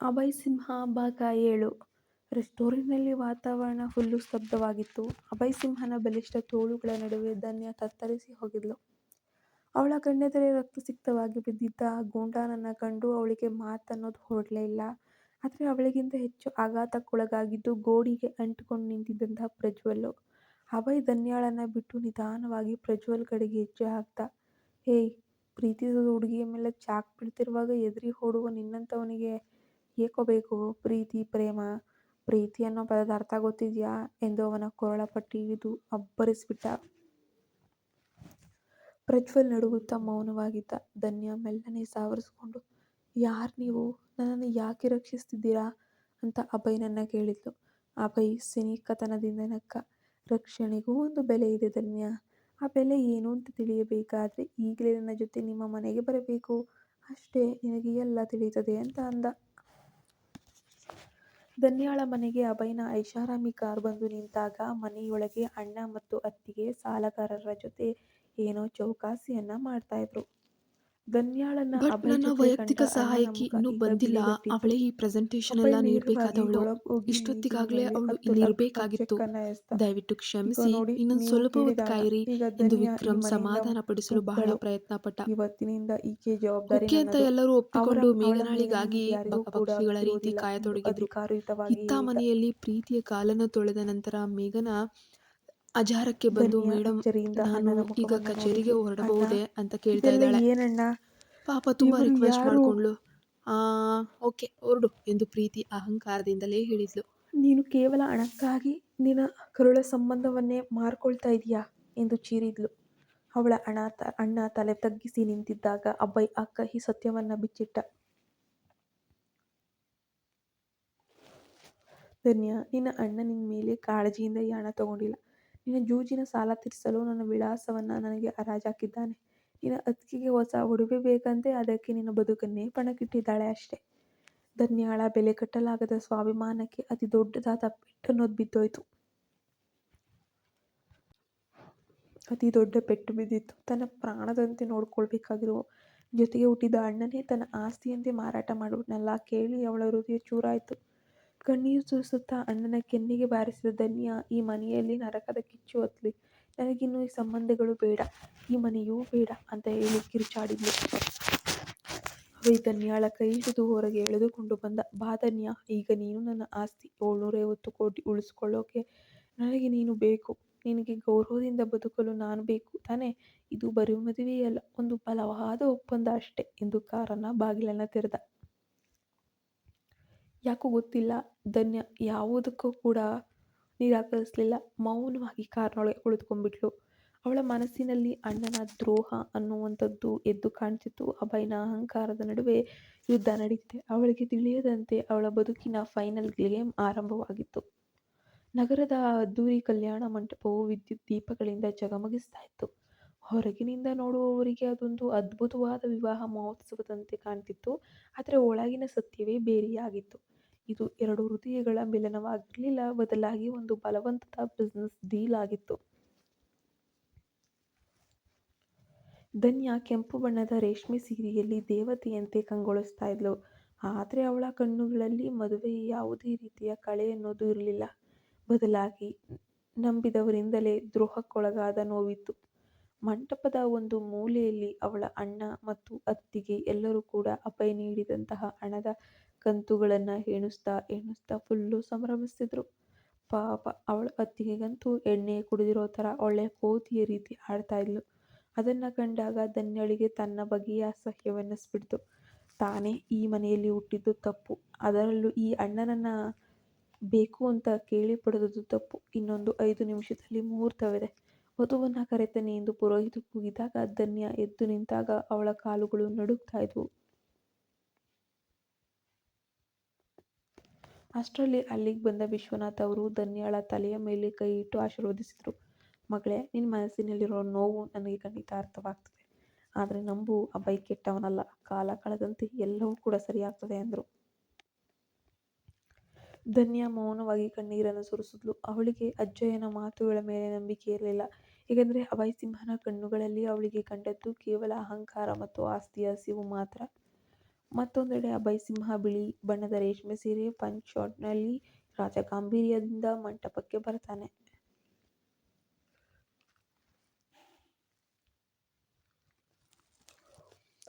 ಅಭಯ್ ಸಿಂಹ ಭಾಗ ಏಳು ರೆಸ್ಟೋರೆಂಟ್ನಲ್ಲಿ ವಾತಾವರಣ ಫುಲ್ಲು ಸ್ತಬ್ಧವಾಗಿತ್ತು. ಅಭಯ್ ಸಿಂಹನ ಬಲಿಷ್ಠ ತೋಳುಗಳ ನಡುವೆ ಧನ್ಯ ತತ್ತರಿಸಿ ಹೋಗಿದ್ಲು. ಅವಳ ಕಣ್ಣೆದುರೇ ರಕ್ತಸಿಕ್ತವಾಗಿ ಬಿದ್ದಿದ್ದ ಗೂಂಡಾನನ್ನ ಕಂಡು ಅವಳಿಗೆ ಮಾತನ್ನೋದು ಹೊರಡ್ಲೇ ಇಲ್ಲ. ಆದರೆ ಅವಳಿಗಿಂತ ಹೆಚ್ಚು ಆಘಾತಕ್ಕೊಳಗಾಗಿದ್ದು ಗೋಡಿಗೆ ಅಂಟಿಕೊಂಡು ನಿಂತಿದ್ದಂತಹ ಪ್ರಜ್ವಲ್. ಅಭಯ್ ಧನ್ಯಾಳನ್ನು ಬಿಟ್ಟು ನಿಧಾನವಾಗಿ ಪ್ರಜ್ವಲ್ ಕಡೆಗೆ ಹೆಜ್ಜೆ ಹಾಕ್ದ. ಏಯ್, ಪ್ರೀತಿಸಿದ ಹುಡುಗಿಯ ಮೇಲೆ ಚಾಕ್ ಬಿಡ್ತಿರುವಾಗ ಎದ್ರಿ ಓಡುವ ನಿನ್ನಂಥವನಿಗೆ ಏಕೋ ಬೇಕು ಪ್ರೀತಿ, ಪ್ರೇಮ. ಪ್ರೀತಿ ಅನ್ನೋ ಪದದ ಅರ್ಥ ಗೊತ್ತಿದ್ಯಾ ಎಂದು ಅವನ ಕೊರಳ ಪಟ್ಟಿ ಇದು ಅಬ್ಬರಿಸ್ಬಿಟ್ಟ. ಪ್ರಜ್ವಲ್ ನಡುಗುತ್ತಾ ಮೌನವಾಗಿದ್ದ. ಧನ್ಯ, ಮೆಲ್ಲನೆ ಸಾವರಿಸ್ಕೊಂಡು, ಯಾರ್ ನೀವು ನನ್ನನ್ನು ಯಾಕೆ ರಕ್ಷಿಸ್ತಿದ್ದೀರಾ ಅಂತ ಅಭಯ್ನನ್ನ ಕೇಳಿದ್ಲು. ಅಭಯ್ ಸಿನಿಕತನದಿಂದ ನಕ್ಕ. ರಕ್ಷಣೆಗೂ ಒಂದು ಬೆಲೆ ಇದೆ ಧನ್ಯ. ಆ ಬೆಲೆ ಏನು ಅಂತ ತಿಳಿಯಬೇಕಾದ್ರೆ ಈಗಲೇ ನನ್ನ ಜೊತೆ ನಿಮ್ಮ ಮನೆಗೆ ಬರಬೇಕು. ಅಷ್ಟೇ ನಿನಗೆ ಎಲ್ಲ ತಿಳಿಯುತ್ತದೆ ಅಂತ ಅಂದ. ಧನ್ಯಾಳ ಮನೆಗೆ ಅಭಯ್ನ ಐಷಾರಾಮಿ ಕಾರ್ ಬಂದು ನಿಂತಾಗ ಮನೆಯೊಳಗೆ ಅಣ್ಣ ಮತ್ತು ಅತ್ತಿಗೆ ಸಾಲಗಾರರ ಜೊತೆ ಏನೋ ಚೌಕಾಸಿಯನ್ನ ಮಾಡ್ತಾ ಇದ್ರು. ಬಟ್ ನನ್ನ ವೈಯಕ್ತಿಕ ಸಹಾಯಕ್ಕೆ ಇನ್ನೂ ಬಂದಿಲ್ಲ. ಅವಳೇ ಈ ಪ್ರೆಸೆಂಟೇಶನ್ ಎಲ್ಲ ನೀಡಬೇಕಾದವಳು ಇಷ್ಟೊತ್ತಿಗಾಗ್ಲೇ ಅವಳು ಇಲ್ಲಿ ಇಲ್ಲಿರ್ಬೇಕಾಗಿತ್ತು. ದಯವಿಟ್ಟು ಕ್ಷಮಿಸಿ, ಇನ್ನೊಂದು ಸ್ವಲ್ಪ ಹೊತ್ತು ಕಾಯಿರಿ ಎಂದು ವಿಕ್ರಮ್ ಸಮಾಧಾನ ಪಡಿಸಲು ಬಹಳ. ಪ್ರಯತ್ನ ಪಟ್ಟ. ಇವತ್ತಿನಿಂದ ಈಕೆ ಜವಾಬ್ದಾರಿ ಅಂತ ಎಲ್ಲರೂ ಒಪ್ಪಿಕೊಂಡು ಮೇಘನಾಳಿಗಾಗಿ ಬಕಪಕ್ಷಿಗಳ ರೀತಿ ಕಾಯತೊಡಗಿದ್ರು. ಇತ್ತ ಮನೆಯಲ್ಲಿ ಪ್ರೀತಿಯ ಕಾಲನ್ನು ತೊಳೆದ ನಂತರ ಮೇಘನ ಅಜಾರಕ್ಕೆ ಬಂದು ಮೇಡಮ್ ನಾನು ಈಗ ಕಚೇರಿಗೆ. ಹೊರಡಬಹುದೇ ಅಂತ ಕೇಳ್ತಾ ಇದ್ದಾಳೆ. ಏನಣ್ಣ ಪಾಪ ತುಂಬಾ ರಿಕ್ವೆಸ್ಟ್ ಮಾಡ್ಕೊಂಡ್ಲು ಮಾಡ್ಕೊಂಡ್ಳು. ಆ ಓಕೆ ಹೊರಡು ಎಂದು ಪ್ರೀತಿ ಅಹಂಕಾರದಿಂದಲೇ ಹೇಳಿದ್ಲು. ನೀನು ಕೇವಲ ಹಣಕ್ಕಾಗಿ ನಿನ್ನ ಕರುಳ ಸಂಬಂಧವನ್ನೇ ಮಾರ್ಕೊಳ್ತಾ ಇದೀಯಾ ಎಂದು ಚೀರಿದ್ಲು. ಅವಳ ಅಣ್ಣ ತಲೆ ತಗ್ಗಿಸಿ ನಿಂತಿದ್ದಾಗ ಅಬ್ಬಾಯಿ ಅಕ್ಕ ಈ ಸತ್ಯವನ್ನ ಬಿಚ್ಚಿಟ್ಟ. ಧನ್ಯ ನಿನ್ನ ಅಣ್ಣ ನಿನ್ ಮೇಲೆ ಕಾಳಜಿಯಿಂದ ಈ ಹಣ ತಗೊಂಡಿಲ್ಲ. ನಿನ್ನ ಜೂಜಿನ ಸಾಲ ತೀರಿಸಲು ನನ್ನ ವಿಳಾಸವನ್ನು ನನಗೆ ಹರಾಜಾಕಿದ್ದಾನೆ. ನಿನ್ನ ಅತ್ತಿಗೆಗೆ ಹೊಸ ಒಡವೆ ಬೇಕಂತೆ ಅದಕ್ಕೆ ನಿನ್ನ ಬದುಕನ್ನೇ ಪಣಕ್ಕಿಟ್ಟಿದ್ದಾಳೆ ಅಷ್ಟೇ. ಧನ್ಯಾಳ ಬೆಲೆ ಕಟ್ಟಲಾಗದ ಸ್ವಾಭಿಮಾನಕ್ಕೆ ಅತಿ ದೊಡ್ಡದಾದ ಪೆಟ್ಟನ್ನೋದು ಬಿದ್ದೋಯ್ತು. ಅತಿ ದೊಡ್ಡ ಪೆಟ್ಟು ಬಿದ್ದಿತ್ತು. ತನ್ನ ಪ್ರಾಣದಂತೆ ನೋಡ್ಕೊಳ್ಬೇಕಾಗಿರೋ ಜೊತೆಗೆ ಹುಟ್ಟಿದ ಅಣ್ಣನೇ ತನ್ನ ಆಸ್ತಿಯಂತೆ ಮಾರಾಟ ಮಾಡ್ಬಿಟ್ನಲ್ಲ ಕೇಳಿ ಅವಳ ಹೃದಯ ಚೂರಾಯ್ತು. ಕಣ್ಣೀರು ಸುರಿಸುತ್ತಾ ಅಣ್ಣನ ಕೆನ್ನೆಗೆ ಬಾರಿಸಿದ ಧನ್ಯ, ಈ ಮನೆಯಲ್ಲಿ ನರಕದ ಕಿಚ್ಚು ಹೊತ್ತಲಿ. ನನಗಿನ್ನು ಈ ಸಂಬಂಧಗಳು ಬೇಡ. ಈ ಮನೆಯೂ ಬೇಡ ಅಂತ ಹೇಳಿ ಕಿರುಚಾಡಿದ್ಲು. ಅವೈ ಧನ್ಯಾಳ ಕೈ ಹಿಡಿದು ಹೊರಗೆ ಎಳೆದುಕೊಂಡು ಬಂದ. ಬಾ ಧನ್ಯ, ಈಗ ನೀನು ನನ್ನ ಆಸ್ತಿ. ಏಳ್ನೂರೈವತ್ತು ಕೋಟಿ ಉಳಿಸ್ಕೊಳ್ಳೋಕೆ ನನಗೆ ನೀನು ಬೇಕು. ನಿನಗೆ ಗೌರವದಿಂದ ಬದುಕಲು ನಾನು ಬೇಕು ತಾನೇ ಇದು ಬರೀ ಮದುವೆಯಲ್ಲ, ಒಂದು ಬಲವಾದ ಒಪ್ಪಂದ ಅಷ್ಟೇ ಎಂದು ಕಾರನ್ನು ಬಾಗಿಲನ್ನ ತೆರೆದ. ಯಾಕೋ ಗೊತ್ತಿಲ್ಲ ಧನ್ಯ ಯಾವುದಕ್ಕೂ ಕೂಡ ನಿರಾಕರಿಸಲಿಲ್ಲ ಮೌನವಾಗಿ ಕಾರ್ನೊಳಗೆ ಕುಳಿತುಕೊಂಡ್ಬಿಟ್ಲು. ಅವಳ ಮನಸ್ಸಿನಲ್ಲಿ ಅಣ್ಣನ ದ್ರೋಹ ಅನ್ನುವಂಥದ್ದು ಎದ್ದು ಕಾಣ್ತಿತ್ತು. ಅಭಯನ ಅಹಂಕಾರದ ನಡುವೆ ಯುದ್ಧ ನಡೀತಿದೆ. ಅವಳಿಗೆ ತಿಳಿಯದಂತೆ ಅವಳ ಬದುಕಿನ ಫೈನಲ್ ಗೇಮ್ ಆರಂಭವಾಗಿತ್ತು. ನಗರದ ಅದ್ದೂರಿ ಕಲ್ಯಾಣ ಮಂಟಪವು ವಿದ್ಯುತ್ ದೀಪಗಳಿಂದ ಜಗಮಗಿಸ್ತಾ ಇತ್ತು. ಹೊರಗಿನಿಂದ ನೋಡುವವರಿಗೆ ಅದೊಂದು ಅದ್ಭುತವಾದ ವಿವಾಹ ಮಹೋತ್ಸವದಂತೆ ಕಾಣ್ತಿತ್ತು. ಆದರೆ ಒಳಗಿನ ಸತ್ಯವೇ ಬೇರೆಯಾಗಿತ್ತು. ಇದು ಎರಡು ಹೃದಯಗಳ ಮಿಲನವಾಗಿರಲಿಲ್ಲ, ಬದಲಾಗಿ ಒಂದು ಬಲವಂತದ ಬಿಸಿನೆಸ್ ಡೀಲ್ ಆಗಿತ್ತು. ಧನ್ಯ ಕೆಂಪು ಬಣ್ಣದ ರೇಷ್ಮೆ ಸೀರೆಯಲ್ಲಿ ದೇವತೆಯಂತೆ ಕಂಗೊಳಿಸ್ತಾ ಇದ್ಲು. ಆದರೆ ಅವಳ ಕಣ್ಣುಗಳಲ್ಲಿ ಮದುವೆ ಯಾವುದೇ ರೀತಿಯ ಕಳೆ ಅನ್ನೋದು ಇರಲಿಲ್ಲ ಬದಲಾಗಿ ನಂಬಿದವರಿಂದಲೇ ದ್ರೋಹಕ್ಕೊಳಗಾದ ನೋವಿತ್ತು. ಮಂಟಪದ ಒಂದು ಮೂಲೆಯಲ್ಲಿ ಅವಳ ಅಣ್ಣ ಮತ್ತು ಅತ್ತಿಗೆ ಎಲ್ಲರೂ ಕೂಡ ಅಭಯ್ ನೀಡಿದಂತಹ ಹಣದ ಕಂತುಗಳನ್ನ ಎಣಿಸ್ತಾ ಎಣಿಸ್ತಾ ಫುಲ್ಲು ಸಂಭ್ರಮಿಸ್ತಿದ್ರು. ಪಾಪ ಅವಳ ಅತ್ತಿಗೆಗಂತೂ ಎಣ್ಣೆ ಕುಡಿದಿರೋ ಥರ ಒಳ್ಳೆ ಕೋತಿಯ ರೀತಿ ಆಡ್ತಾ ಇದ್ಲು. ಅದನ್ನ ಕಂಡಾಗ ಧನ್ಯಳಿಗೆ ತನ್ನ ಬಗೆಯ ಅಸಹ್ಯವೆನ್ನಿಸ್ಬಿಡ್ತು ತಾನೇ ಈ ಮನೆಯಲ್ಲಿ ಹುಟ್ಟಿದ್ದು ತಪ್ಪು. ಅದರಲ್ಲೂ ಈ ಅಣ್ಣನನ್ನ ಬೇಕು ಅಂತ ಕೇಳಿ ಪಡೆದದ್ದು ತಪ್ಪು. ಇನ್ನೊಂದು ಐದು ನಿಮಿಷದಲ್ಲಿ ಮುಹೂರ್ತವಿದೆ. ವಧುವನ್ನು ಕರೆತನೆ ಎಂದು ಪುರೋಹಿತ ಕೂಗಿದಾಗ ಧನ್ಯ ಎದ್ದು ನಿಂತಾಗ ಅವಳ ಕಾಲುಗಳು ನಡುಗ್ತಾ ಇದ್ವು. ಅಷ್ಟ್ರಲ್ಲಿ ಅಲ್ಲಿಗೆ ಬಂದ ವಿಶ್ವನಾಥ್ ಅವರು ಧನ್ಯಾಳ ತಲೆಯ ಮೇಲೆ ಕೈ ಇಟ್ಟು ಆಶೀರ್ವದಿಸಿದರು ಮಗಳೇ, ನಿನ್ನ ಮನಸ್ಸಿನಲ್ಲಿರೋ ನೋವು ನನಗೆ ಖಂಡಿತ ಅರ್ಥವಾಗ್ತದೆ. ಆದರೆ ನಂಬು ಅಭಯ್ ಕೆಟ್ಟವನಲ್ಲ. ಕಾಲ ಕಳೆದಂತೆ ಎಲ್ಲವೂ ಕೂಡ ಸರಿಯಾಗ್ತದೆ, ಅಂದರು ಧನ್ಯ ಮೌನವಾಗಿ ಕಣ್ಣೀರನ್ನು ಸುರಿಸಿದ್ಲು. ಅವಳಿಗೆ ಅಜ್ಜಯ್ಯನ ಮಾತುಗಳ ಮೇಲೆ ನಂಬಿಕೆ ಇರಲಿಲ್ಲ ಏಕೆಂದರೆ ಅಭಯ್ ಸಿಂಹನ ಕಣ್ಣುಗಳಲ್ಲಿ ಅವಳಿಗೆ ಕಂಡದ್ದು ಕೇವಲ ಅಹಂಕಾರ ಮತ್ತು ಆಸ್ತಿಯ ಹಸಿವು ಮಾತ್ರ. ಮತ್ತೊಂದೆಡೆ ಅಭಯ್ ಸಿಂಹ ಬಿಳಿ ಬಣ್ಣದ ರೇಷ್ಮೆ ಸೀರೆ ಪಂಚ್ ರಾಜ ರಾಜಗಾಂಭೀರ್ಯದಿಂದ ಮಂಟಪಕ್ಕೆ ಬರ್ತಾನೆ.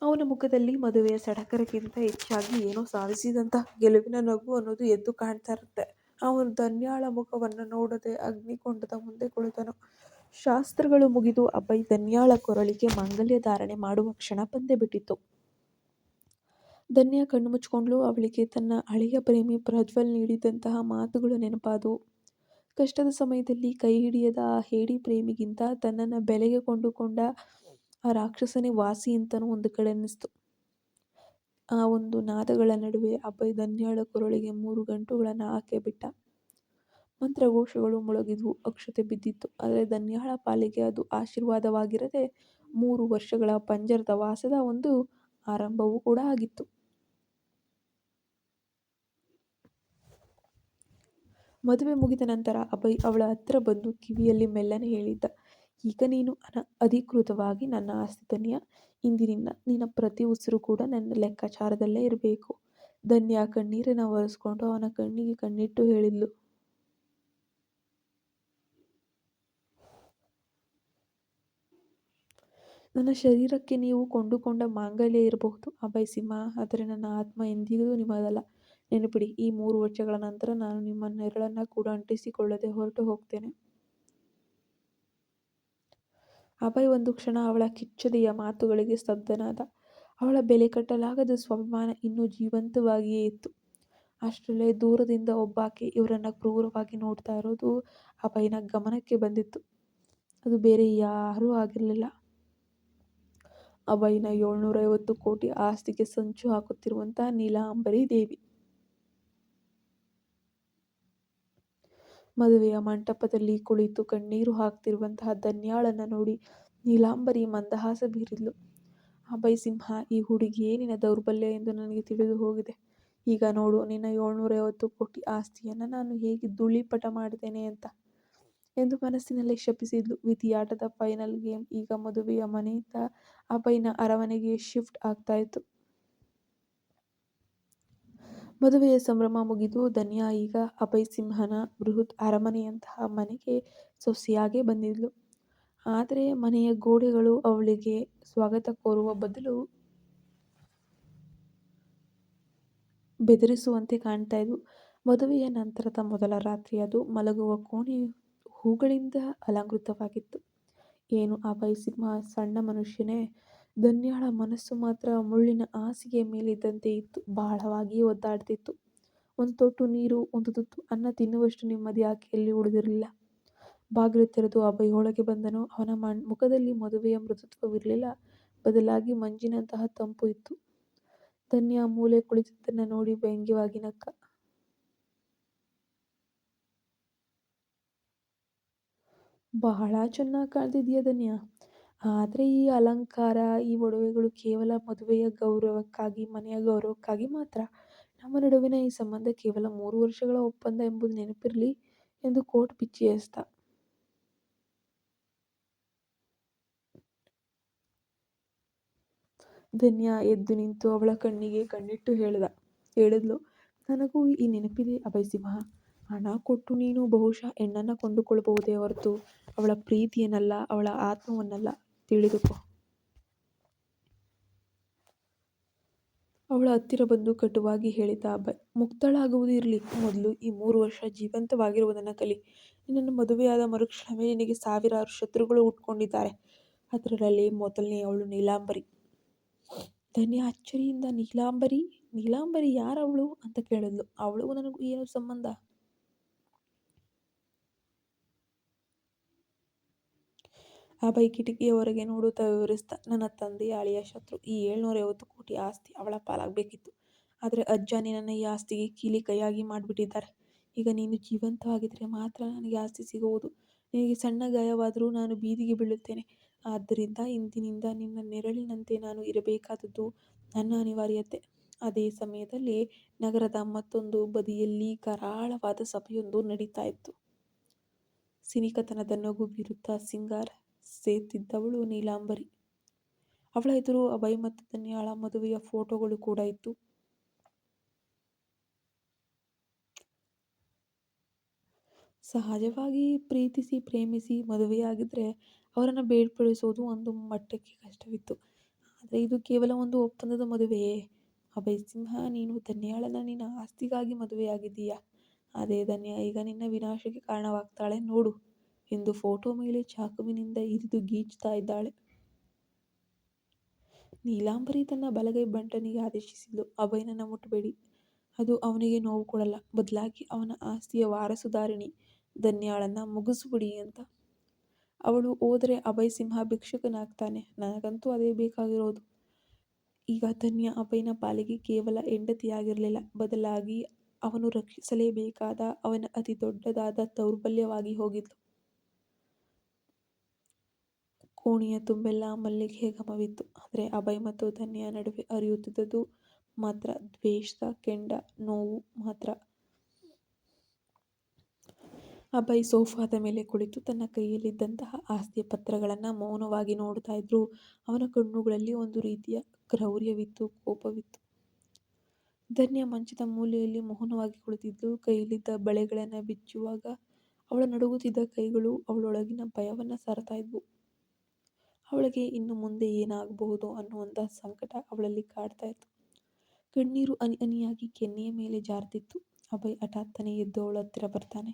ಅವನ ಮುಖದಲ್ಲಿ ಮದುವೆಯ ಸಡಕರಕ್ಕಿಂತ ಹೆಚ್ಚಾಗಿ ಏನೋ ಸಾಧಿಸಿದಂತಹ ಗೆಲುವಿನ ನಗು ಅನ್ನೋದು ಎದ್ದು ಕಾಣ್ತಾ ಇರುತ್ತೆ. ಅವನು ಧನ್ಯಾಳ ಮುಖವನ್ನು ನೋಡದೆ ಅಗ್ನಿಕೊಂಡದ ಮುಂದೆ ಕುಳಿತನು. ಶಾಸ್ತ್ರಗಳು ಮುಗಿದು ಅಭಯ್ ಧನ್ಯಾಳ ಕೊರಳಿಗೆ ಮಾಂಗಲ್ಯ ಧಾರಣೆ ಮಾಡುವ ಕ್ಷಣ ಬಂದೇ ಬಿಟ್ಟಿತ್ತು. ಧನ್ಯಾ ಕಣ್ಣು ಮುಚ್ಕೊಂಡ್ಲು ಅವಳಿಗೆ ತನ್ನ ಹಳೆಯ ಪ್ರೇಮಿ ಪ್ರಜ್ವಲ್ ನೀಡಿದಂತಹ ಮಾತುಗಳು ನೆನಪಾದವು ಕಷ್ಟದ ಸಮಯದಲ್ಲಿ ಕೈ ಹಿಡಿಯದ ಆ ಹೇಡಿ ಪ್ರೇಮಿಗಿಂತ ತನ್ನನ್ನು ಬೆಲೆಗೆ ಕೊಂಡುಕೊಂಡ ಆ ರಾಕ್ಷಸನೇ ವಾಸಿ ಅಂತಲೂ ಒಂದು ಕಡೆ ಅನ್ನಿಸ್ತು. ಆ ಒಂದು ನಾದಗಳ ನಡುವೆ ಅಬ್ಬೈ ಧನ್ಯಾಳ ಕೊರಳಿಗೆ ಮೂರು ಗಂಟುಗಳನ್ನು ಹಾಕೇ ಬಿಟ್ಟ. ಮಂತ್ರಘೋಷಗಳು ಮೊಳಗಿದ್ವು. ಅಕ್ಷತೆ ಬಿದ್ದಿತ್ತು. ಆದರೆ ಧನ್ಯಾಳ ಪಾಲಿಗೆ ಅದು ಆಶೀರ್ವಾದವಾಗಿರದೆ ಮೂರು ವರ್ಷಗಳ ಪಂಜರದ ವಾಸದ ಒಂದು ಆರಂಭವೂ ಕೂಡ ಆಗಿತ್ತು. ಮದುವೆ ಮುಗಿದ ನಂತರ ಅಭಯ್ ಅವಳ ಹತ್ತಿರ ಬಂದು ಕಿವಿಯಲ್ಲಿ ಮೆಲ್ಲನೆ ಹೇಳಿದ್ದ, ಈಗ ನೀನು ಅನ, ಅಧಿಕೃತವಾಗಿ ನನ್ನ ಆಸ್ತಿ ಧನ್ಯಾ. ಇಂದಿನಿಂದ ನಿನ್ನ ಪ್ರತಿ ಉಸಿರು ಕೂಡ ನನ್ನ ಲೆಕ್ಕಾಚಾರದಲ್ಲೇ ಇರಬೇಕು ಧನ್ಯ ಕಣ್ಣೀರನ್ನ ಒರೆಸ್ಕೊಂಡು ಅವನ ಕಣ್ಣಿಗೆ ಕಣ್ಣಿಟ್ಟು ಹೇಳಿದ್ಲು. ನನ್ನ ಶರೀರಕ್ಕೆ ನೀವು ಕೊಂಡುಕೊಂಡ ಮಾಂಗಲ್ಯ ಇರಬಹುದು ಅಭಯ್ ಸಿಂಹ. ಆದರೆ ನನ್ನ ಆತ್ಮ ಎಂದಿಗೂ ನಿಮ್ಮದಲ್ಲ. ನೆನಪಿಡಿ, ಈ ಮೂರು ವರ್ಷಗಳ ನಂತರ ನಾನು ನಿಮ್ಮ ನೆರಳನ್ನ ಕೂಡ ಅಂಟಿಸಿಕೊಳ್ಳದೆ ಹೊರಟು ಹೋಗ್ತೇನೆ. ಅಭಯ್ ಒಂದು ಕ್ಷಣ ಅವಳ ಕಿಚ್ಚದೆಯ ಮಾತುಗಳಿಗೆ ಸ್ತಬ್ಧನಾದ. ಅವಳ ಬೆಲೆ ಕಟ್ಟಲಾಗದ ಸ್ವಾಭಿಮಾನ ಇನ್ನೂ ಜೀವಂತವಾಗಿಯೇ ಇತ್ತು. ಅಷ್ಟರಲ್ಲೇ ದೂರದಿಂದ ಒಬ್ಬಾಕೆ ಇವರನ್ನು ಕ್ರೂರವಾಗಿ ನೋಡ್ತಾ ಇರೋದು ಅಭಯನ ಗಮನಕ್ಕೆ ಬಂದಿತ್ತು. ಅದು ಬೇರೆ ಯಾರೂ ಆಗಿರಲಿಲ್ಲ ಅಭಯ್ನ ಏಳ್ನೂರೈವತ್ತು ಕೋಟಿ ಆಸ್ತಿಗೆ ಸಂಚು ಹಾಕುತ್ತಿರುವಂತಹ ನೀಲಾಂಬರಿ ದೇವಿ. ಮದುವೆಯ ಮಂಟಪದಲ್ಲಿ ಕುಳಿತು ಕಣ್ಣೀರು ಹಾಕ್ತಿರುವಂತಹ ಧನ್ಯಾಳನ್ನು ನೋಡಿ ನೀಲಾಂಬರಿ ಮಂದಹಾಸ ಬೀರಿದ್ಲು. ಆ ಸಿಂಹ, ಈ ಹುಡುಗಿ ಏನಿನ ದೌರ್ಬಲ್ಯ ಎಂದು ನನಗೆ ತಿಳಿದು ಹೋಗಿದೆ. ಈಗ ನೋಡು, ನಿನ್ನ ಏಳ್ನೂರೈವತ್ತು ಕೋಟಿ ಆಸ್ತಿಯನ್ನ ನಾನು ಹೇಗೆ ಧೂಳಿಪಟ ಮಾಡಿದ್ದೇನೆ ಅಂತ ಎಂದು ಮನಸ್ಸಿನಲ್ಲಿ ಶಪಿಸಿದ್ಲು. ವಿಧಿಯಾಟದ ಫೈನಲ್ ಗೇಮ್, ಈಗ ಮದುವೆಯ ಮನೆಯಿಂದ ಅಭಯ್ನ ಅರಮನೆಗೆ ಶಿಫ್ಟ್ ಆಗ್ತಾ ಇತ್ತು. ಮದುವೆಯ ಸಂಭ್ರಮ ಮುಗಿದು ಧನ್ಯಾ ಈಗ ಅಭಯ್ ಸಿಂಹನ ಬೃಹತ್ ಅರಮನೆಯಂತಹ ಮನೆಗೆ ಸೊಸೆಯಾಗೇ ಬಂದಿದ್ಲು. ಆದರೆ ಮನೆಯ ಗೋಡೆಗಳು ಅವಳಿಗೆ ಸ್ವಾಗತ ಕೋರುವ ಬದಲು ಬೆದರಿಸುವಂತೆ ಕಾಣ್ತಾ ಇದ್ವು. ಮದುವೆಯ ನಂತರದ ಮೊದಲ ರಾತ್ರಿ ಅದು. ಮಲಗುವ ಕೋಣೆ ಹೂಗಳಿಂದ ಅಲಂಕೃತವಾಗಿತ್ತು. ಏನು ಅಭಯ್ ಸಿಂಹ ಸಣ್ಣ ಮನುಷ್ಯನೇ. ಧನ್ಯಾಳ ಮನಸ್ಸು ಮಾತ್ರ ಮುಳ್ಳಿನ ಹಾಸಿಗೆಯ ಮೇಲಿದ್ದಂತೆ ಇತ್ತು. ಬಹಳವಾಗಿ ಒದ್ದಾಡ್ತಿತ್ತು. ಒಂದು ತೊಟ್ಟು ನೀರು, ಒಂದು ತುತ್ತು ಅನ್ನ ತಿನ್ನುವಷ್ಟು ನೆಮ್ಮದಿ ಆಕೆಯಲ್ಲಿ ಉಳಿದಿರಲಿಲ್ಲ. ಬಾಗಿಲು ತೆರೆದು ಆ ಒಳಗೆ ಬಂದನು. ಅವನ ಮುಖದಲ್ಲಿ ಮದುವೆಯ ಮೃದುತ್ವವಿರಲಿಲ್ಲ. ಬದಲಾಗಿ ಮಂಜಿನಂತಹ ತಂಪು ಇತ್ತು. ಧನ್ಯ ಮೂಲೆ ಕುಳಿತಿದ್ದನ್ನು ನೋಡಿ ವ್ಯಂಗ್ಯವಾಗಿ ನಕ್ಕ. ಬಹಳ ಚೆನ್ನಾಗಿ ಕಾಣ್ತಿದ್ಯಾ ಧನ್ಯಾ. ಆದ್ರೆ ಈ ಅಲಂಕಾರ, ಈ ಒಡವೆಗಳು ಕೇವಲ ಮದುವೆಯ ಗೌರವಕ್ಕಾಗಿ, ಮನೆಯ ಗೌರವಕ್ಕಾಗಿ ಮಾತ್ರ. ನಮ್ಮ ನಡುವಿನ ಈ ಸಂಬಂಧ ಕೇವಲ ಮೂರು ವರ್ಷಗಳ ಒಪ್ಪಂದ ಎಂಬುದು ನೆನಪಿರಲಿ ಎಂದು ಕೋಟ್ ಬಿಚ್ಚಿ ಎಸೆದ. ಧನ್ಯ ಎದ್ದು ನಿಂತು ಅವಳ ಕಣ್ಣಿಗೆ ಕಣ್ಣಿಟ್ಟು ಹೇಳಿದ ಹೇಳಿದ್ಲು ನನಗೂ ಈ ನೆನಪಿದೆ ಅಭಯಸಿಂಹ ಹಣ ಕೊಟ್ಟು ನೀನು ಬಹುಶಃ ಹೆಣ್ಣನ್ನು ಕೊಂಡುಕೊಳ್ಳಬಹುದೇ ಹೊರತು ಅವಳ ಪ್ರೀತಿಯನ್ನಲ್ಲ, ಅವಳ ಆತ್ಮವನ್ನಲ್ಲ. ತಿಳಿದುಕೋ. ಅವಳ ಹತ್ತಿರ ಬಂದು ಕಟುವಾಗಿ ಹೇಳಿದ ಅಭಯ್. ಮುಕ್ತಳಾಗುವುದಿರಲಿ ಮೊದಲು ಮೊದ್ಲು ಈ ಮೂರು ವರ್ಷ ಜೀವಂತವಾಗಿರುವುದನ್ನು ಕಲಿ. ನಿನ್ನನ್ನು ಮದುವೆಯಾದ ಮರುಕ್ಷಣವೇ ನಿನಗೆ ಸಾವಿರಾರು ಶತ್ರುಗಳು ಉಟ್ಕೊಂಡಿದ್ದಾರೆ ಅದರಲ್ಲಿ ಅವಳು ನೀಲಾಂಬರಿ. ಧನ್ಯ ಅಚ್ಚರಿಯಿಂದ ನೀಲಾಂಬರಿ. ನೀಲಾಂಬರಿ ಯಾರವಳು ಅಂತ ಕೇಳಿದ್ಲು. ಅವಳು ನನಗೂ ಏನು ಸಂಬಂಧ. ಅಭಯ್ ಕಿಟಕಿಯ ಹೊರಗೆ ನೋಡುತ್ತಾ ವಿವರಿಸ್ತಾ ನನ್ನ ತಂದೆಯ ಅಳಿಯ ಶತ್ರು. ಈ ಏಳ್ನೂರೈವತ್ತು ಕೋಟಿ ಆಸ್ತಿ ಅವಳ ಪಾಲಾಗಬೇಕಿತ್ತು ಆದರೆ ಅಜ್ಜ ನಿನ್ನ ಈ ಆಸ್ತಿಗೆ ಕೀಲಿ ಕೈಯಾಗಿ ಮಾಡಿಬಿಟ್ಟಿದ್ದಾರೆ ಈಗ ನೀನು ಜೀವಂತವಾಗಿದ್ದರೆ ಮಾತ್ರ ನನಗೆ ಆಸ್ತಿ ಸಿಗುವುದು. ನಿನಗೆ ಸಣ್ಣ ಗಾಯವಾದರೂ ನಾನು ಬೀದಿಗೆ ಬೀಳುತ್ತೇನೆ. ಆದ್ದರಿಂದ ಇಂದಿನಿಂದ ನಿನ್ನ ನೆರಳಿನಂತೆ ನಾನು ಇರಬೇಕಾದದ್ದು ನನ್ನ ಅನಿವಾರ್ಯತೆ. ಅದೇ ಸಮಯದಲ್ಲಿ ನಗರದ ಮತ್ತೊಂದು ಬದಿಯಲ್ಲಿ ಕರಾಳವಾದ ಸಭೆಯೊಂದು ನಡೀತಾ ಇತ್ತು. ಸಿನಿಕತನದ ನಗು ಬೀರುತ್ತಾ ಸಿಂಗಾರ ಸೇರ್ತಿದ್ದವಳು ನೀಲಾಂಬರಿ. ಅವಳ ಎದುರು ಅಭಯ್ ಮತ್ತು ಧನ್ಯಾಳ ಮದುವೆಯ ಫೋಟೋಗಳು ಕೂಡ ಇತ್ತು. ಸಹಜವಾಗಿ ಪ್ರೀತಿಸಿ ಪ್ರೇಮಿಸಿ ಮದುವೆಯಾಗಿದ್ದರೆ ಅವರನ್ನು ಬೇಡ್ಪಡಿಸೋದು ಒಂದು ಮಟ್ಟಕ್ಕೆ ಕಷ್ಟವಿತ್ತು. ಆದರೆ ಇದು ಕೇವಲ ಒಂದು ಒಪ್ಪಂದದ ಮದುವೆಯೇ. ಅಭಯ್ ಸಿಂಹ, ನೀನು ಧನ್ಯಾಳನ ನಿನ್ನ ಆಸ್ತಿಗಾಗಿ ಮದುವೆಯಾಗಿದ್ದೀಯಾ? ಅದೇ ಧನ್ಯ, ಈಗ ನಿನ್ನ ವಿನಾಶಕ್ಕೆ ಕಾರಣವಾಗ್ತಾಳೆ. ನೋಡು. ಎಂದು ಫೋಟೋ ಮೇಲೆ ಚಾಕುವಿನಿಂದ ಇರಿದು ಗೀಚ್ತಾ ಇದ್ದಾಳೆ. ನೀಲಾಂಬರಿ ತನ್ನ ಬಲಗೈ ಬಂಟನಿಗೆ ಆದೇಶಿಸಿದ್ಲು ಅಭಯನನ್ನ ಮುಟ್ಟಬೇಡಿ. ಅದು ಅವನಿಗೆ ನೋವು ಕೊಡಲ್ಲ. ಬದಲಾಗಿ ಅವನ ಆಸ್ತಿಯ ವಾರಸುದಾರಿಣಿ ಧನ್ಯಾಳನ್ನ ಮುಗಿಸ್ಬಿಡಿ ಅಂತ. ಅವಳು ಹೋದರೆ ಅಭಯ್ ಸಿಂಹ ಭಿಕ್ಷುಕನಾಗ್ತಾನೆ ನನಗಂತೂ ಅದೇ ಬೇಕಾಗಿರೋದು. ಈಗ ಧನ್ಯ ಅಭಯನ ಪಾಲಿಗೆ ಕೇವಲ ಹೆಂಡತಿಯಾಗಿರಲಿಲ್ಲ. ಬದಲಾಗಿ ಅವನು ರಕ್ಷಿಸಲೇಬೇಕಾದ ಅವನ ಅತಿ ದೊಡ್ಡದಾದ ದೌರ್ಬಲ್ಯವಾಗಿ ಹೋಗಿದ್ಲು. ಕೋಣೆಯ ತುಂಬೆಲ್ಲ ಮಲ್ಲಿಗೆ ಘಮವಿತ್ತು ಆದರೆ ಅಭಯ್ ಮತ್ತು ಧನ್ಯ ನಡುವೆ ಹರಿಯುತ್ತಿದ್ದುದು ಮಾತ್ರ. ದ್ವೇಷದ ಕೆಂಡ ನೋವು ಮಾತ್ರ. ಅಭಯ್ ಸೋಫಾದ ಮೇಲೆ ಕುಳಿತು ತನ್ನ ಕೈಯಲ್ಲಿದ್ದಂತಹ ಆಸ್ತಿಯ ಪತ್ರಗಳನ್ನು ಮೌನವಾಗಿ ನೋಡ್ತಾ ಇದ್ರು. ಅವನ ಕಣ್ಣುಗಳಲ್ಲಿ ಒಂದು ರೀತಿಯ ಕ್ರೌರ್ಯವಿತ್ತು, ಕೋಪವಿತ್ತು. ಧನ್ಯ ಮಂಚದ ಮೂಲೆಯಲ್ಲಿ ಮೌನವಾಗಿ ಕುಳಿತಿದ್ದು ಕೈಯಲ್ಲಿದ್ದ ಬಳೆಗಳನ್ನು ಬಿಚ್ಚುವಾಗ ಅವಳ ನಡುಗುತ್ತಿದ್ದ ಕೈಗಳು ಅವಳೊಳಗಿನ ಭಯವನ್ನ ಸಾರ್ತಾ ಇದ್ವು. ಅವಳಿಗೆ ಇನ್ನು ಮುಂದೆ ಏನಾಗಬಹುದು ಅನ್ನುವಂಥ ಸಂಕಟ ಅವಳಲ್ಲಿ ಕಾಡ್ತಾ ಇತ್ತು. ಕಣ್ಣೀರು ಅನಿ ಅನಿಯಾಗಿ ಕೆನ್ನೆಯ ಮೇಲೆ ಜಾರ್ತಿತ್ತು ಅಭಯ್ ಹಠಾತ್ತನೆ ಎದ್ದು ಅವಳ ಹತ್ತಿರ ಬರ್ತಾನೆ.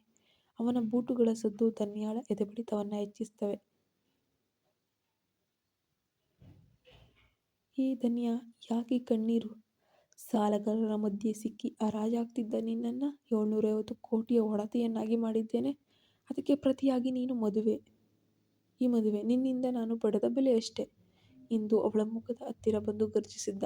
ಅವನ ಬೂಟುಗಳ ಸದ್ದು ಧನ್ಯಾಳ ಎದೆಬಡಿತವನ್ನ ಹೆಚ್ಚಿಸ್ತವೆ. ಈ ಧನ್ಯ, ಯಾಕೆ ಕಣ್ಣೀರು? ಸಾಲಗಾರರ ಮಧ್ಯೆ ಸಿಕ್ಕಿ ಹರಾಜಾಗ್ತಿದ್ದ ನಿನ್ನನ್ನು ಏಳ್ನೂರೈವತ್ತು ಕೋಟಿಯ ಒಡತಿಯನ್ನಾಗಿ ಮಾಡಿದ್ದೇನೆ. ಅದಕ್ಕೆ ಪ್ರತಿಯಾಗಿ ನೀನು ಮದುವೆ. ಈ ಮದುವೆ ನಿನ್ನಿಂದ ನಾನು ಪಡೆದ ಬೆಲೆ ಅಷ್ಟೇ. ಎಂದು ಅವಳ ಮುಖದ ಹತ್ತಿರ ಬಂದು ಗರ್ಜಿಸಿದ್ದ.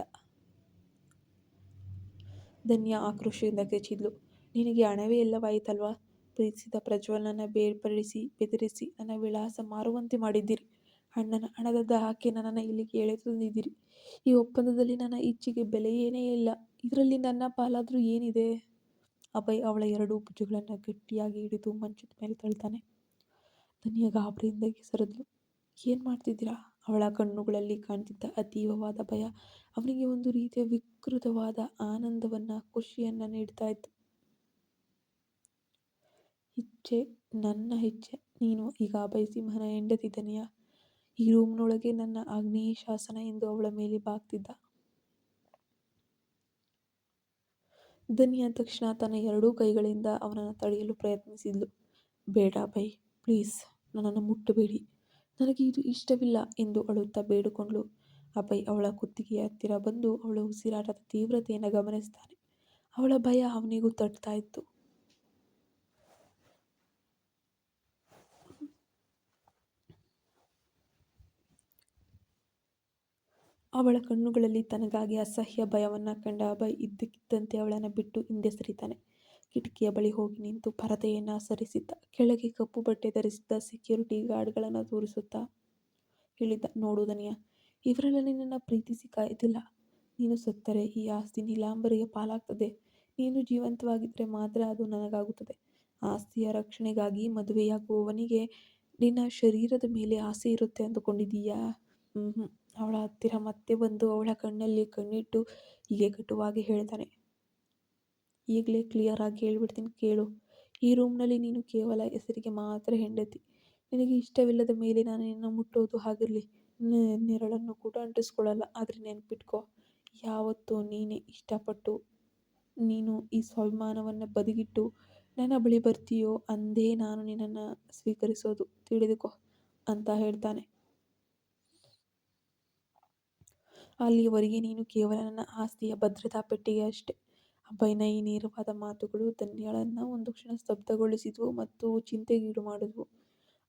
ಧನ್ಯ ಆಕ್ರೋಶದಿಂದ ಕೆಚ್ಚಿದ್ಲು. ನಿನಗೆ ಹಣವೇ ಎಲ್ಲವಾಯಿತಲ್ವಾ ಪ್ರೀತಿಸಿದ ಪ್ರಜ್ವಲನ ಬೇರ್ಪಡಿಸಿ, ಬೆದರಿಸಿ, ನನ್ನ ವಿಳಾಸ ಮಾರುವಂತೆ ಮಾಡಿದ್ದೀರಿ. ಅಣ್ಣನ ಹಣದ ದಾಹಕ್ಕೆ ನನ್ನನ್ನು ಇಲ್ಲಿಗೆ ಎಳೆ ತಂದಿದ್ದೀರಿ. ಈ ಒಪ್ಪಂದದಲ್ಲಿ ನನ್ನ ಇಚ್ಛೆಗೆ ಏನೇ ಇಲ್ಲ. ಇದರಲ್ಲಿ ನನ್ನ ಪಾಲಾದರೂ ಏನಿದೆ? ಅಭಯ್ ಅವಳ ಎರಡು ಭುಜಗಳನ್ನು ಗಟ್ಟಿಯಾಗಿ ಹಿಡಿದು ಮಂಚದ ಮೇಲೆ ತಳ್ತಾನೆ. ಧನ್ಯ ಗಾಬರಿಯಿಂದ ಕೆಸರಿದ್ಲು ಏನು ಮಾಡ್ತಿದ್ದೀರಾ? ಅವಳ ಕಣ್ಣುಗಳಲ್ಲಿ ಕಾಣ್ತಿದ್ದ ಅತೀವವಾದ ಭಯ. ಅವನಿಗೆ ಒಂದು ರೀತಿಯ ವಿಕೃತವಾದ ಆನಂದವನ್ನು, ಖುಷಿಯನ್ನು ನೀಡ್ತಾ ಇತ್ತು. ಇಚ್ಛೆ, ನನ್ನ ಇಚ್ಛೆ. ನೀನು ಈಗ ಅಭಯ್ ಸಿಂಹನ ಹೆಂಡತಿ ಧನ್ಯ ಈ ರೂಮ್ನೊಳಗೆ ನನ್ನ ಆಗ್ನೇಯ ಶಾಸನ ಎಂದು ಅವಳ ಮೇಲೆ ಬಾಗ್ತಿದ್ದ. ಧನ್ಯ ತಕ್ಷಣ ತನ್ನ ಎರಡೂ ಕೈಗಳಿಂದ ಅವನನ್ನು ತಡೆಯಲು ಪ್ರಯತ್ನಿಸಿದ್ಲು. ಬೇಡ, ಬೈ. ಪ್ಲೀಸ್. ನನ್ನನ್ನು ಮುಟ್ಟಬೇಡಿ. ನನಗೆ ಇದು ಇಷ್ಟವಿಲ್ಲ ಎಂದು ಅಳುತ್ತಾ ಬೇಡಿಕೊಂಡಳು. ಅಭಯ್ ಅವಳ ಕುತ್ತಿಗೆಯ ಹತ್ತಿರ ಬಂದು ಅವಳ ಉಸಿರಾಟದ ತೀವ್ರತೆಯನ್ನು ಗಮನಿಸ್ತಾನೆ. ಅವಳ ಭಯ ಅವನಿಗೂ ತಟ್ತಾ ಇತ್ತು. ಅವಳ ಕಣ್ಣುಗಳಲ್ಲಿ ತನಗಾಗಿ ಅಸಹ್ಯ ಭಯವನ್ನು ಕಂಡ ಅಭಯ್ ಇದ್ದಕ್ಕಿದ್ದಂತೆ ಅವಳನ್ನು ಬಿಟ್ಟು ಹಿಂದೆ ಸರಿತಾನೆ. ಕಿಟಕಿಯ ಬಳಿ ಹೋಗಿ ನಿಂತು ಪರದೆಯನ್ನು ಸರಿಸಿದ್ದ ಕೆಳಗೆ ಕಪ್ಪು ಬಟ್ಟೆ ಧರಿಸಿದ್ದ ಸೆಕ್ಯೂರಿಟಿ ಗಾರ್ಡ್ಗಳನ್ನು ತೋರಿಸುತ್ತಾ ಹೇಳಿದ್ದ, ನೋಡು ದನಿಯ ಇವರೆಲ್ಲ ನಿನ್ನನ್ನು ಪ್ರೀತಿಸಿ ಕಾಯ್ದಿಲ್ಲ ನೀನು ಸತ್ತರೆ, ಈ ಆಸ್ತಿ ನೀಲಾಂಬರಿಗೆ ಪಾಲಾಗ್ತದೆ. ನೀನು ಜೀವಂತವಾಗಿದ್ದರೆ ಮಾತ್ರ ಅದು ನನಗಾಗುತ್ತದೆ. ಆಸ್ತಿಯ ರಕ್ಷಣೆಗಾಗಿ ಮದುವೆಯಾಗುವವನಿಗೆ ನಿನ್ನ ಶರೀರದ ಮೇಲೆ ಆಸೆ ಇರುತ್ತೆ ಅಂದುಕೊಂಡಿದ್ದೀಯಾ? ಅವಳ ಹತ್ತಿರ ಮತ್ತೆ ಬಂದು ಅವಳ ಕಣ್ಣಲ್ಲಿ ಕಣ್ಣಿಟ್ಟು ಹೀಗೆ ಕಟುವಾಗಿ ಹೇಳ್ತಾನೆ. ಈಗಲೇ ಕ್ಲಿಯರ್ ಆಗಿ ಹೇಳ್ಬಿಡ್ತೀನಿ, ಕೇಳು. ಈ ರೂಮ್ನಲ್ಲಿ ನೀನು ಕೇವಲ ಹೆಸರಿಗೆ ಮಾತ್ರ ಹೆಂಡತಿ. ನಿನಗೆ ಇಷ್ಟವಿಲ್ಲದ ಮೇಲೆ ನಾನು ನಿನ್ನ ಮುಟ್ಟೋದು ಆಗಿರಲಿ ನೆರಳನ್ನು ಕೂಡ ಅಂಟಿಸ್ಕೊಳ್ಳಲ್ಲ, ಆದರೆ ನೆನ್ಪಿಟ್ಕೋ, ಯಾವತ್ತೂ ನೀನೇ ಇಷ್ಟಪಟ್ಟು ನೀನು ಈ ಸ್ವಾಭಿಮಾನವನ್ನು ಬದಿಗಿಟ್ಟು ನನ್ನ ಬಳಿ ಬರ್ತೀಯೋ ಅಂದೇ ನಾನು ನಿನ್ನನ್ನು ಸ್ವೀಕರಿಸೋದು, ತಿಳಿದುಕೋ, ಅಂತ ಹೇಳ್ತಾನೆ. ಅಲ್ಲಿಯವರೆಗೆ ನೀನು ಕೇವಲ ನನ್ನ ಆಸ್ತಿಯ ಭದ್ರತಾ ಪೆಟ್ಟಿಗೆ ಅಷ್ಟೆ ಅಭಯನ ಈ ನೇರವಾದ ಮಾತುಗಳು ಧನ್ಯಳನ್ನು ಒಂದು ಕ್ಷಣ ಸ್ತಬ್ಧಗೊಳಿಸಿದವು ಮತ್ತು ಚಿಂತೆಗೀಡು ಮಾಡಿದವು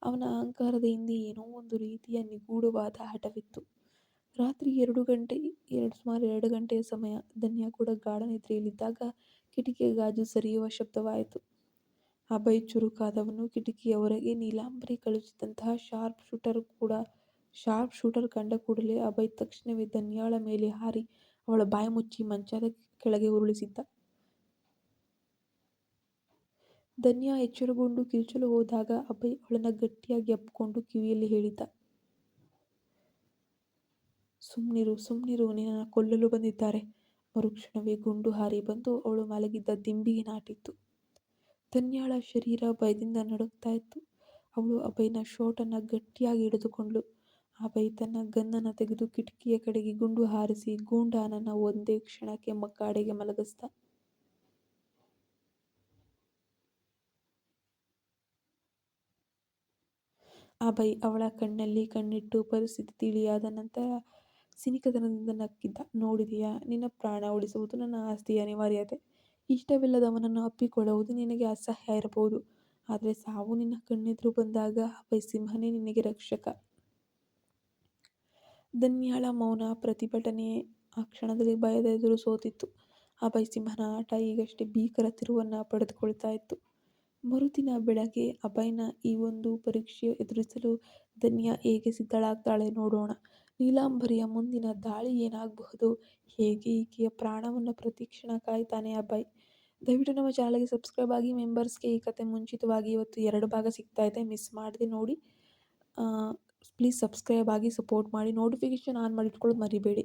ಅವನ ಅಹಂಕಾರದ ಹಿಂದೆ ಏನೋ ಒಂದು ರೀತಿಯ ನಿಗೂಢವಾದ ಹಠವಿತ್ತು. ರಾತ್ರಿ ಎರಡು ಗಂಟೆ, ಎರಡು ಸುಮಾರು ಎರಡು ಗಂಟೆಯ ಸಮಯ. ಧನ್ಯ ಕೂಡ ಗಾಢ ನಿದ್ರೆಯಲ್ಲಿದ್ದಾಗ ಕಿಟಕಿಯ ಗಾಜು ಸರಿಯುವ ಶಬ್ದವಾಯಿತು. ಅಭಯ್ ಚುರುಕಾದವನು ಕಿಟಕಿಯ ಹೊರಗೆ ನೀಲಾಂಬರಿ ಕಳುಹಿಸಿದಂತಹ ಶಾರ್ಪ್ ಶೂಟರ್ ಕೂಡ, ಶಾರ್ಪ್ ಶೂಟರ್ ಕಂಡ ಕೂಡಲೇ ಅಭಯ್ ತಕ್ಷಣವೇ ಧನ್ಯಾಳ ಮೇಲೆ ಹಾರಿ ಅವಳ ಬಾಯಿ ಮುಚ್ಚಿ ಮಂಚದ ಕೆಳಗೆ ಉರುಳಿಸಿದ್ದ. ಧನ್ಯ ಎಚ್ಚರಗೊಂಡು ಕಿರುಚಲು ಹೋದಾಗ ಅಭಯ್ ಅವಳನ್ನು ಗಟ್ಟಿಯಾಗಿ ಅಪ್ಪಿಕೊಂಡು ಕಿವಿಯಲ್ಲಿ ಹೇಳಿದ್ದ. ಸುಮ್ನಿರು ಸುಮ್ನಿರು ನಿನ್ನ ಕೊಲ್ಲಲು ಬಂದಿದ್ದಾರೆ. ಮರುಕ್ಷಣವೇ ಗುಂಡು ಹಾರಿ ಬಂದು ಅವಳು ಮಲಗಿದ್ದ ದಿಂಬಿಗೆ ನಾಟಿತ್ತು. ಧನ್ಯಾಳ ಶರೀರ ಭಯದಿಂದ ನಡುಗ್ತಾ ಇತ್ತು. ಅವಳು ಅಭಯ್ನ ಶೋಟನ್ನು ಗಟ್ಟಿಯಾಗಿ ಹಿಡಿದುಕೊಂಡ್ಳು. ಅಭಯ್ ತನ್ನ ಗನ್ನನ್ನು ತೆಗೆದು ಕಿಟಕಿಯ ಕಡೆಗೆ ಗುಂಡು ಹಾರಿಸಿ ಗೂಂಡಾನನ್ನು ಒಂದೇ ಕ್ಷಣಕ್ಕೆ ಮಗ್ಗಾಡೆಗೆ ಮಲಗಿಸ್ದ. ಬೈ ಅವಳ ಕಣ್ಣಲ್ಲಿ ಕಣ್ಣಿಟ್ಟು ಪರಿಸ್ಥಿತಿ ತಿಳಿಯಾದ ನಂತರ ಸಿನಿಕತನದಿಂದ ನಕ್ಕಿದ್ದ. ನೋಡಿದೆಯಾ, ನಿನ್ನ ಪ್ರಾಣ ಉಳಿಸುವುದು ನನ್ನ ಆಸ್ತಿಯ ಅನಿವಾರ್ಯತೆ. ಇಷ್ಟವಿಲ್ಲದವನನ್ನು ಅಪ್ಪಿಕೊಳ್ಳುವುದು ನಿನಗೆ ಅಸಹ್ಯ ಇರಬಹುದು. ಆದರೆ ಸಾವು ನಿನ್ನ ಕಣ್ಣೆದುರು ಬಂದಾಗ ಬೈ ಸಿಂಹನೇ ನಿನಗೆ ರಕ್ಷಕ. ಧನ್ಯಾಳ ಮೌನ ಪ್ರತಿಭಟನೆ ಆ ಕ್ಷಣದಲ್ಲಿ ಭಯದ ಎದುರು ಸೋತಿತ್ತು. ಆ ಸಿಂಹನ ಆಟ ಈಗಷ್ಟೇ ಭೀಕರ ತಿರುವನ್ನು ಪಡೆದುಕೊಳ್ತಾ ಇತ್ತು. ಮರುದಿನ ಬೆಳಗ್ಗೆ ಅಭಯ್ನ ಈ ಒಂದು ಪರೀಕ್ಷೆ ಎದುರಿಸಲು ಧನ್ಯ ಹೇಗೆ ಸಿದ್ಧಳಾಗ್ತಾಳೆ ನೋಡೋಣ. ನೀಲಾಂಬರಿಯ ಮುಂದಿನ ದಾಳಿ ಏನಾಗಬಹುದು? ಹೇಗೆ ಈಕೆಯ ಪ್ರಾಣವನ್ನು ಪ್ರತಿಕ್ಷಣ ಕಾಯ್ತಾನೆ ಅಭಯ್? ದಯವಿಟ್ಟು ನಮ್ಮ ಚಾನಲ್ಗೆ ಸಬ್ಸ್ಕ್ರೈಬ್ ಆಗಿ ಮೆಂಬರ್ಸ್ಗೆ ಈ ಕತೆ ಮುಂಚಿತವಾಗಿ ಇವತ್ತು ಎರಡು ಭಾಗ ಸಿಗ್ತಾ ಇದೆ. ಮಿಸ್ ಮಾಡದೆ ನೋಡಿ. ಪ್ಲೀಸ್ ಸಬ್ಸ್ಕ್ರೈಬ್ ಆಗಿ ಸಪೋರ್ಟ್ ಮಾಡಿ. ನೋಟಿಫಿಕೇಷನ್ ಆನ್ ಮಾಡಿ ಇಟ್ಕೊಳ್ಳೋದು ಮರಿಬೇಡಿ.